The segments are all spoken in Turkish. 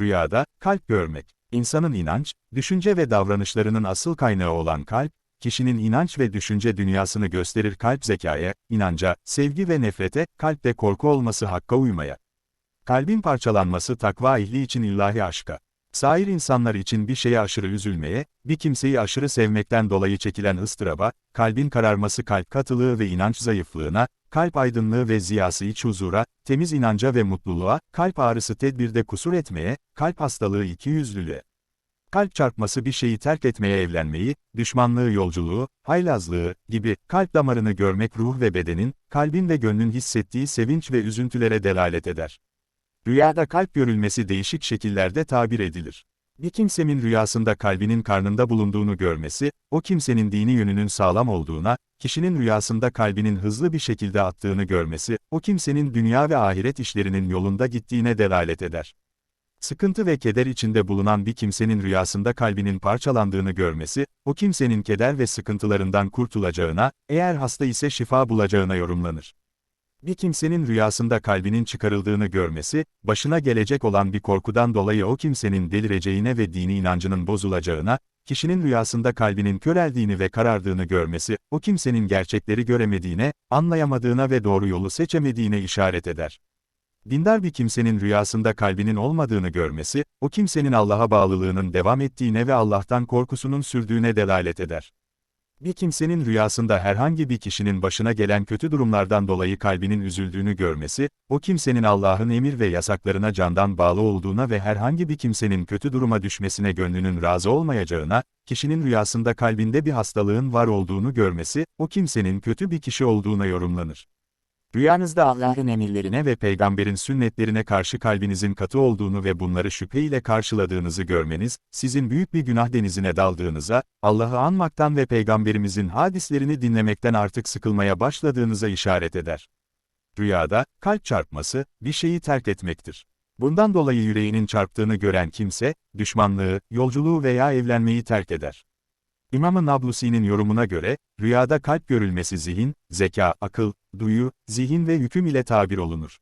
Rüyada, kalp görmek. İnsanın inanç, düşünce ve davranışlarının asıl kaynağı olan kalp, kişinin inanç ve düşünce dünyasını gösterir kalp zekaya, inanca, sevgi ve nefrete, kalpte korku olması hakka uymaya. Kalbin parçalanması takva ehli için illahi aşka. Sair insanlar için bir şeye aşırı üzülmeye, bir kimseyi aşırı sevmekten dolayı çekilen ıstıraba, kalbin kararması kalp katılığı ve inanç zayıflığına, kalp aydınlığı ve ziyası iç huzura, temiz inanca ve mutluluğa, kalp ağrısı tedbirde kusur etmeye, kalp hastalığı ikiyüzlülüğe. Kalp çarpması bir şeyi terk etmeye evlenmeyi, düşmanlığı yolculuğu, haylazlığı gibi kalp damarını görmek ruh ve bedenin, kalbin ve gönlün hissettiği sevinç ve üzüntülere delalet eder. Rüyada kalp görülmesi değişik şekillerde tabir edilir. Bir kimsenin rüyasında kalbinin karnında bulunduğunu görmesi, o kimsenin dini yönünün sağlam olduğuna, kişinin rüyasında kalbinin hızlı bir şekilde attığını görmesi, o kimsenin dünya ve ahiret işlerinin yolunda gittiğine delalet eder. Sıkıntı ve keder içinde bulunan bir kimsenin rüyasında kalbinin parçalandığını görmesi, o kimsenin keder ve sıkıntılarından kurtulacağına, eğer hasta ise şifa bulacağına yorumlanır. Bir kimsenin rüyasında kalbinin çıkarıldığını görmesi, başına gelecek olan bir korkudan dolayı o kimsenin delireceğine ve dini inancının bozulacağına, kişinin rüyasında kalbinin köreldiğini ve karardığını görmesi, o kimsenin gerçekleri göremediğine, anlayamadığına ve doğru yolu seçemediğine işaret eder. Dindar bir kimsenin rüyasında kalbinin olmadığını görmesi, o kimsenin Allah'a bağlılığının devam ettiğine ve Allah'tan korkusunun sürdüğüne delalet eder. Bir kimsenin rüyasında herhangi bir kişinin başına gelen kötü durumlardan dolayı kalbinin üzüldüğünü görmesi, o kimsenin Allah'ın emir ve yasaklarına candan bağlı olduğuna ve herhangi bir kimsenin kötü duruma düşmesine gönlünün razı olmayacağına, kişinin rüyasında kalbinde bir hastalığın var olduğunu görmesi, o kimsenin kötü bir kişi olduğuna yorumlanır. Rüyanızda Allah'ın emirlerine ve peygamberin sünnetlerine karşı kalbinizin katı olduğunu ve bunları şüpheyle karşıladığınızı görmeniz, sizin büyük bir günah denizine daldığınıza, Allah'ı anmaktan ve peygamberimizin hadislerini dinlemekten artık sıkılmaya başladığınıza işaret eder. Rüyada, kalp çarpması, bir şeyi terk etmektir. Bundan dolayı yüreğinin çarptığını gören kimse, düşmanlığı, yolculuğu veya evlenmeyi terk eder. İmam-ı Nablusi'nin yorumuna göre, rüyada kalp görülmesi zihin, zeka, akıl, duyu, zihin ve hüküm ile tabir olunur.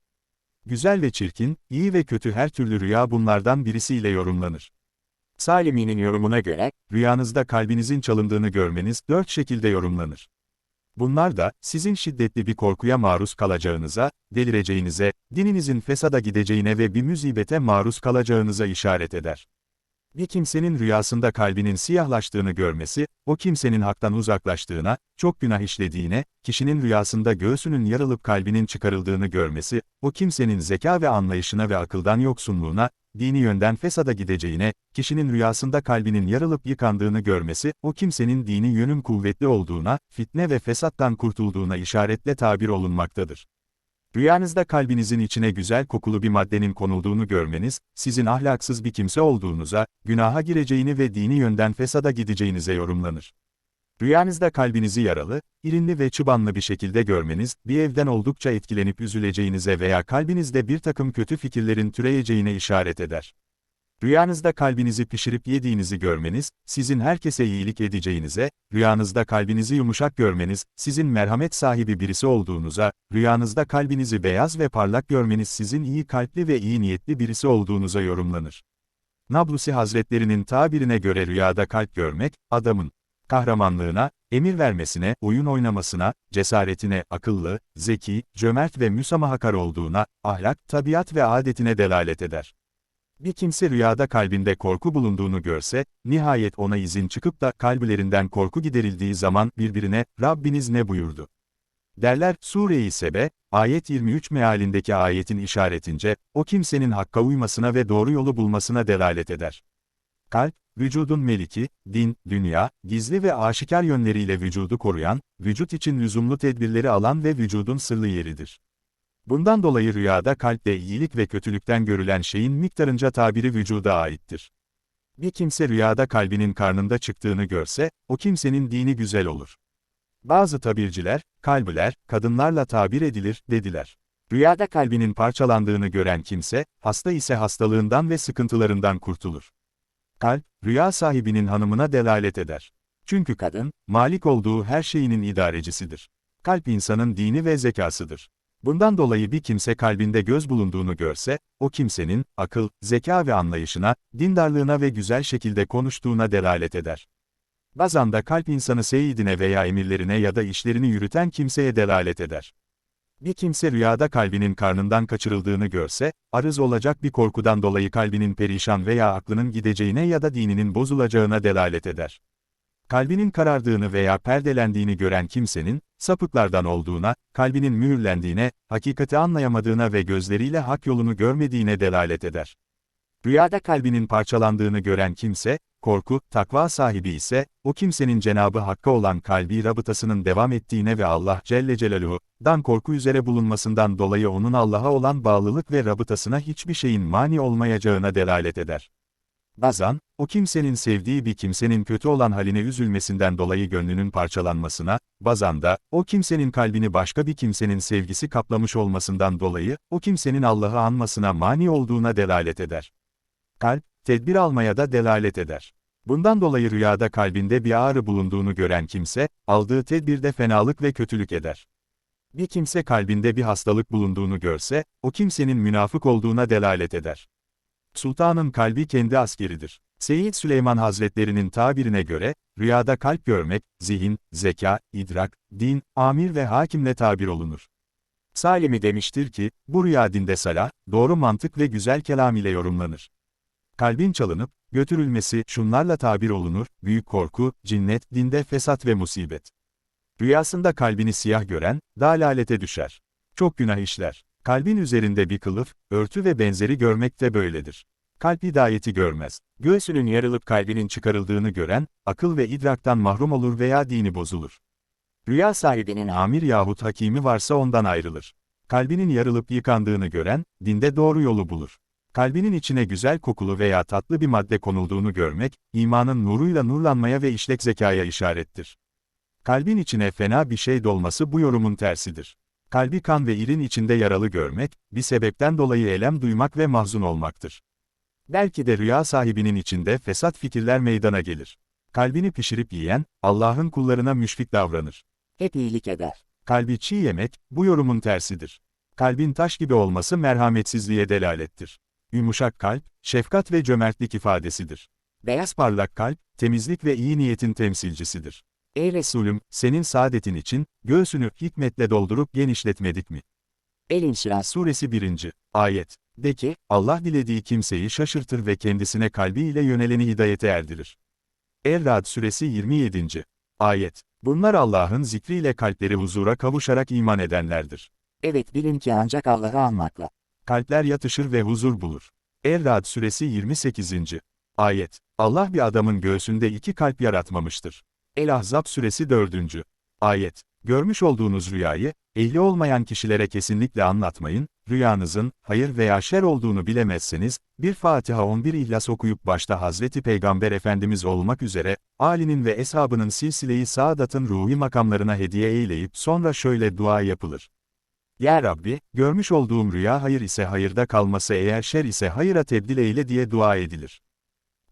Güzel ve çirkin, iyi ve kötü her türlü rüya bunlardan birisiyle yorumlanır. Salimi'nin yorumuna göre, rüyanızda kalbinizin çalındığını görmeniz dört şekilde yorumlanır. Bunlar da, sizin şiddetli bir korkuya maruz kalacağınıza, delireceğinize, dininizin fesada gideceğine ve bir müzibete maruz kalacağınıza işaret eder. Bir kimsenin rüyasında kalbinin siyahlaştığını görmesi, o kimsenin haktan uzaklaştığına, çok günah işlediğine, kişinin rüyasında göğsünün yarılıp kalbinin çıkarıldığını görmesi, o kimsenin zeka ve anlayışına ve akıldan yoksunluğuna, dini yönden fesada gideceğine, kişinin rüyasında kalbinin yarılıp yıkandığını görmesi, o kimsenin dini yönün kuvvetli olduğuna, fitne ve fesattan kurtulduğuna işaretle tabir olunmaktadır. Rüyanızda kalbinizin içine güzel kokulu bir maddenin konulduğunu görmeniz, sizin ahlaksız bir kimse olduğunuza, günaha gireceğini ve dini yönden fesada gideceğinize yorumlanır. Rüyanızda kalbinizi yaralı, irinli ve çıbanlı bir şekilde görmeniz, bir evden oldukça etkilenip üzüleceğinize veya kalbinizde bir takım kötü fikirlerin türeyeceğine işaret eder. Rüyanızda kalbinizi pişirip yediğinizi görmeniz, sizin herkese iyilik edeceğinize, rüyanızda kalbinizi yumuşak görmeniz, sizin merhamet sahibi birisi olduğunuza, rüyanızda kalbinizi beyaz ve parlak görmeniz sizin iyi kalpli ve iyi niyetli birisi olduğunuza yorumlanır. Nablusi Hazretlerinin tabirine göre rüyada kalp görmek, adamın kahramanlığına, emir vermesine, oyun oynamasına, cesaretine, akıllı, zeki, cömert ve müsamahakar olduğuna, ahlak, tabiat ve adetine delalet eder. Bir kimse rüyada kalbinde korku bulunduğunu görse, nihayet ona izin çıkıp da kalplerinden korku giderildiği zaman birbirine, Rabbiniz ne buyurdu? Derler, Sure-i Sebe, ayet 23 mealindeki ayetin işaretince, o kimsenin hakka uymasına ve doğru yolu bulmasına delalet eder. Kalp, vücudun meliki, din, dünya, gizli ve aşikar yönleriyle vücudu koruyan, vücut için lüzumlu tedbirleri alan ve vücudun sırlı yeridir. Bundan dolayı rüyada kalpte iyilik ve kötülükten görülen şeyin miktarınca tabiri vücuda aittir. Bir kimse rüyada kalbinin karnında çıktığını görse, o kimsenin dini güzel olur. Bazı tabirciler, kalbiler, kadınlarla tabir edilir, dediler. Rüyada kalbinin parçalandığını gören kimse, hasta ise hastalığından ve sıkıntılarından kurtulur. Kalp, rüya sahibinin hanımına delalet eder. Çünkü kadın, malik olduğu her şeyinin idarecisidir. Kalp insanın dini ve zekasıdır. Bundan dolayı bir kimse kalbinde göz bulunduğunu görse, o kimsenin, akıl, zeka ve anlayışına, dindarlığına ve güzel şekilde konuştuğuna delalet eder. Bazen de kalp insanı seyidine veya emirlerine ya da işlerini yürüten kimseye delalet eder. Bir kimse rüyada kalbinin karnından kaçırıldığını görse, arız olacak bir korkudan dolayı kalbinin perişan veya aklının gideceğine ya da dininin bozulacağına delalet eder. Kalbinin karardığını veya perdelendiğini gören kimsenin, sapıklardan olduğuna, kalbinin mühürlendiğine, hakikati anlayamadığına ve gözleriyle hak yolunu görmediğine delalet eder. Rüyada kalbinin parçalandığını gören kimse, korku, takva sahibi ise, o kimsenin Cenabı Hakk'a olan kalbi rabıtasının devam ettiğine ve Allah Celle Celaluhu'dan korku üzere bulunmasından dolayı onun Allah'a olan bağlılık ve rabıtasına hiçbir şeyin mani olmayacağına delalet eder. Bazen, o kimsenin sevdiği bir kimsenin kötü olan haline üzülmesinden dolayı gönlünün parçalanmasına, bazen de, o kimsenin kalbini başka bir kimsenin sevgisi kaplamış olmasından dolayı, o kimsenin Allah'ı anmasına mani olduğuna delalet eder. Kalp, tedbir almaya da delalet eder. Bundan dolayı rüyada kalbinde bir ağrı bulunduğunu gören kimse, aldığı tedbirde fenalık ve kötülük eder. Bir kimse kalbinde bir hastalık bulunduğunu görse, o kimsenin münafık olduğuna delalet eder. Sultanın kalbi kendi askeridir. Seyyid Süleyman Hazretlerinin tabirine göre, rüyada kalp görmek, zihin, zeka, idrak, din, amir ve hakimle tabir olunur. Salimi demiştir ki, bu rüya dinde salah, doğru mantık ve güzel kelam ile yorumlanır. Kalbin çalınıp, götürülmesi şunlarla tabir olunur, büyük korku, cinnet, dinde fesat ve musibet. Rüyasında kalbini siyah gören, dalalete düşer. Çok günah işler. Kalbin üzerinde bir kılıf, örtü ve benzeri görmek de böyledir. Kalp hidayeti görmez. Göğsünün yarılıp kalbinin çıkarıldığını gören, akıl ve idraktan mahrum olur veya dini bozulur. Rüya sahibinin amir yahut hakimi varsa ondan ayrılır. Kalbinin yarılıp yıkandığını gören, dinde doğru yolu bulur. Kalbinin içine güzel kokulu veya tatlı bir madde konulduğunu görmek, imanın nuruyla nurlanmaya ve işlek zekaya işarettir. Kalbin içine fena bir şey dolması bu yorumun tersidir. Kalbi kan ve irin içinde yaralı görmek, bir sebepten dolayı elem duymak ve mahzun olmaktır. Belki de rüya sahibinin içinde fesat fikirler meydana gelir. Kalbini pişirip yiyen, Allah'ın kullarına müşfik davranır. Hep iyilik eder. Kalbi çiğ yemek, bu yorumun tersidir. Kalbin taş gibi olması merhametsizliğe delalettir. Yumuşak kalp, şefkat ve cömertlik ifadesidir. Beyaz parlak kalp, temizlik ve iyi niyetin temsilcisidir. Ey Resulüm, senin saadetin için, göğsünü hikmetle doldurup genişletmedik mi? El-İnşirah Suresi 1. Ayet. De ki, Allah dilediği kimseyi şaşırtır ve kendisine kalbiyle yöneleni hidayete erdirir. Er-Ra'd Suresi 27. Ayet. Bunlar Allah'ın zikriyle kalpleri huzura kavuşarak iman edenlerdir. Evet bilin ki ancak Allah'ı anmakla. Kalpler yatışır ve huzur bulur. Er-Ra'd Suresi 28. Ayet. Allah bir adamın göğsünde iki kalp yaratmamıştır. El-Ahzab Suresi 4. Ayet. Görmüş olduğunuz rüyayı, ehli olmayan kişilere kesinlikle anlatmayın, rüyanızın, hayır veya şer olduğunu bilemezseniz, bir Fatiha 11 İhlas okuyup başta Hazreti Peygamber Efendimiz olmak üzere, Ali'nin ve eshabının silsileyi saadatın ruhi makamlarına hediye eyleyip sonra şöyle dua yapılır. Ya Rabbi, görmüş olduğum rüya hayır ise hayırda kalması eğer şer ise hayıra tebdil eyle diye dua edilir.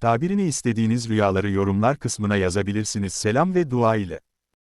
Tabirini istediğiniz rüyaları yorumlar kısmına yazabilirsiniz selam ve dua ile.